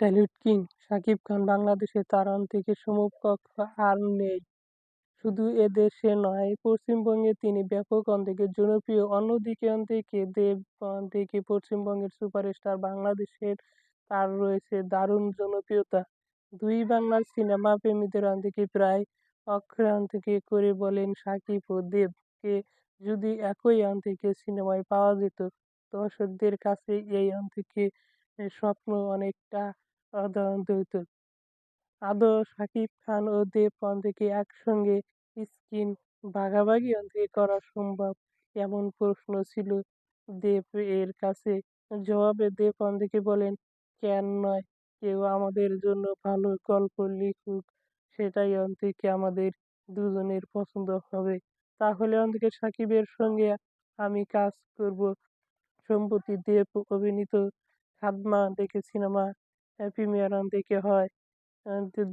ট্যালিউড king Shakib Khan বাংলাদেশে তার থেকে সমকক্ষ আর নেই। শুধু এদেশে নয়, পশ্চিমবঙ্গে তিনি ব্যাপক অন্তকে জনপ্রিয়। অন্যদিকে অন্তকে দেব থেকে পশ্চিমবঙ্গের সুপারস্টার বাংলাদেশের তার রয়েছে দারুণ জনপ্রিয়তা। দুই বাংলার সিনেমা প্রেমীদের অন্তকে প্রায় অক্ষরান্তকে করে বলেন সাকিব ও দেবকে যদি একই অন্তকে সিনেমায় পাওয়া যেত, দর্শকদের কাছে এই অন্তকে স্বপ্ন অনেকটা অদাহরণ হতো আদৌ শাকিব খান ও দেব অন্তকে একসঙ্গে স্ক্রিন ভাগাভাগি অন্তকে করা সম্ভব? এমন প্রশ্ন ছিল দেব এর কাছে। জবাবে দেব অন্তকে বলেন, কেন নয়, কেউ আমাদের জন্য ভালো গল্প লিখুক, সেটাই অন্তকে আমাদের দুজনের পছন্দ হবে। তাহলে অন্তকে সাকিবের সঙ্গে আমি কাজ করব। সম্প্রতি দেব অভিনীত খাদমা দেখে সিনেমা প্রিমিয়ার অন্তকে হয়।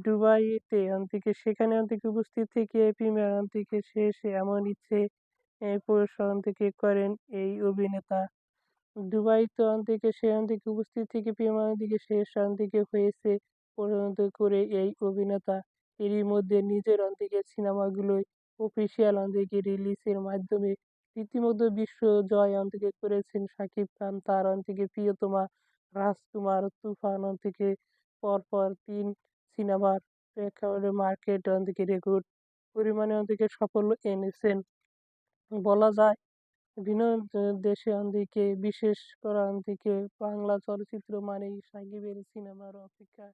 দুবাইতে অন্তিকে, সেখানে অন্তিকে উপস্থিত থেকে প্রিমিয়ার অন্তিকে শেষে এমন ইচ্ছে প্রদর্শন থেকে করেন এই অভিনেতা। দুবাইতে অন্তিকে, সে অন্তিকে উপস্থিত থেকে প্রিমিয়ার অন্তিকে শেষ অন্তিকে হয়েছে পরিণত করে এই অভিনেতা। এরই মধ্যে নিজের অন্তিকে সিনেমাগুলোই অফিসিয়াল অন্তিকে রিলিজের মাধ্যমে রীতিমতো বিশ্ব জয় অন্তিকে করেছেন শাকিব খান। তার অন্তিকে প্রিয়তমা রাজকুমার তুফান অন্তিকে পরপর তিন সিনেমার প্রেক্ষাপটে মার্কেট থেকে রেকর্ড পরিমাণে থেকে সাফল্য এনেছেন। বলা যায় ভিন্ন দেশে থেকে বিশেষ করে থেকে বাংলা চলচ্চিত্র মানেই সাকিবের সিনেমার অপেক্ষা।